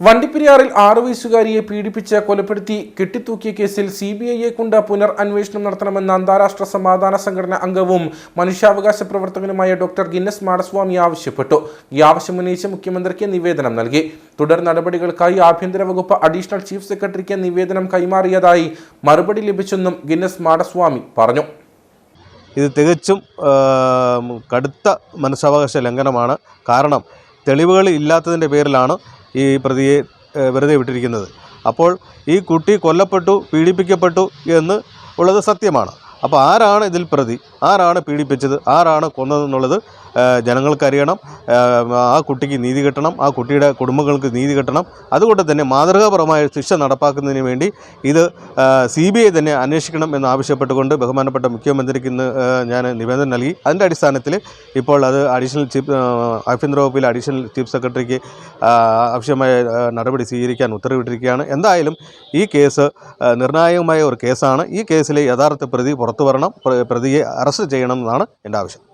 വണ്ടിപ്പെരിയാറിൽ ആറു വയസ്സുകാരിയെ പീഡിപ്പിച്ച് കൊലപ്പെടുത്തി കെട്ടിത്തൂക്കിയ കേസിൽ സി ബി ഐയെ കൊണ്ട് പുനർ അന്വേഷണം നടത്തണമെന്ന് അന്താരാഷ്ട്ര സമാധാന സംഘടന അംഗവും മനുഷ്യാവകാശ പ്രവർത്തകനുമായ ഡോക്ടർ ഗിന്നസ് മാടസ്വാമി ആവശ്യപ്പെട്ടു. ഈ ആവശ്യം ഉന്നയിച്ച് മുഖ്യമന്ത്രിക്ക് നിവേദനം നൽകി. തുടർ നടപടികൾക്കായി ആഭ്യന്തര വകുപ്പ് അഡീഷണൽ ചീഫ് സെക്രട്ടറിക്ക് നിവേദനം കൈമാറിയതായി മറുപടി ലഭിച്ചെന്നും ഗിന്നസ് മാടസ്വാമി പറഞ്ഞു. ഇത് തികച്ചും കടുത്ത മനുഷ്യാവകാശ ലംഘനമാണ്. കാരണം തെളിവുകൾ ഇല്ലാത്തതിന്റെ പേരിലാണ് ഈ പ്രതിയെ വെറുതെ വിട്ടിരിക്കുന്നത്. അപ്പോൾ ഈ കുട്ടി കൊല്ലപ്പെട്ടു പീഡിപ്പിക്കപ്പെട്ടു എന്ന് ഉള്ളത് സത്യമാണ്. അപ്പോൾ ആരാണ് ഇതിൽ പ്രതി? ആരാണ് പീഡിപ്പിച്ചത്? ആരാണ് കൊന്നതെന്നുള്ളത് ജനങ്ങൾക്കറിയണം. ആ, കുട്ടിക്ക് നീതി കിട്ടണം. ആ കുട്ടിയുടെ കുടുംബങ്ങൾക്ക് നീതി കിട്ടണം. അതുകൊണ്ട് തന്നെ മാതൃകാപരമായ ശിക്ഷ നടപ്പാക്കുന്നതിന് വേണ്ടി ഇത് സി ബി ഐ തന്നെ അന്വേഷിക്കണം എന്ന് ആവശ്യപ്പെട്ടുകൊണ്ട് ബഹുമാനപ്പെട്ട മുഖ്യമന്ത്രിക്ക് ഇന്ന് ഞാൻ നിവേദനം നൽകി. അതിന്റെ അടിസ്ഥാനത്തിൽ ഇപ്പോൾ അത് അഡീഷണൽ ചീഫ് ആഭ്യന്തര വകുപ്പിലെ അഡീഷണൽ ചീഫ് സെക്രട്ടറിക്ക് ആവശ്യമായ നടപടി സ്വീകരിക്കാൻ ഉത്തരവിട്ടിരിക്കുകയാണ്. എന്തായാലും ഈ കേസ് നിർണായകമായ ഒരു കേസാണ്. ഈ കേസിലെ യഥാർത്ഥ പ്രതി പുറത്തു വരണം പ്രതിയെ അറസ്റ്റ് ചെയ്യണം എന്നാണ് എന്റെ ആവശ്യം.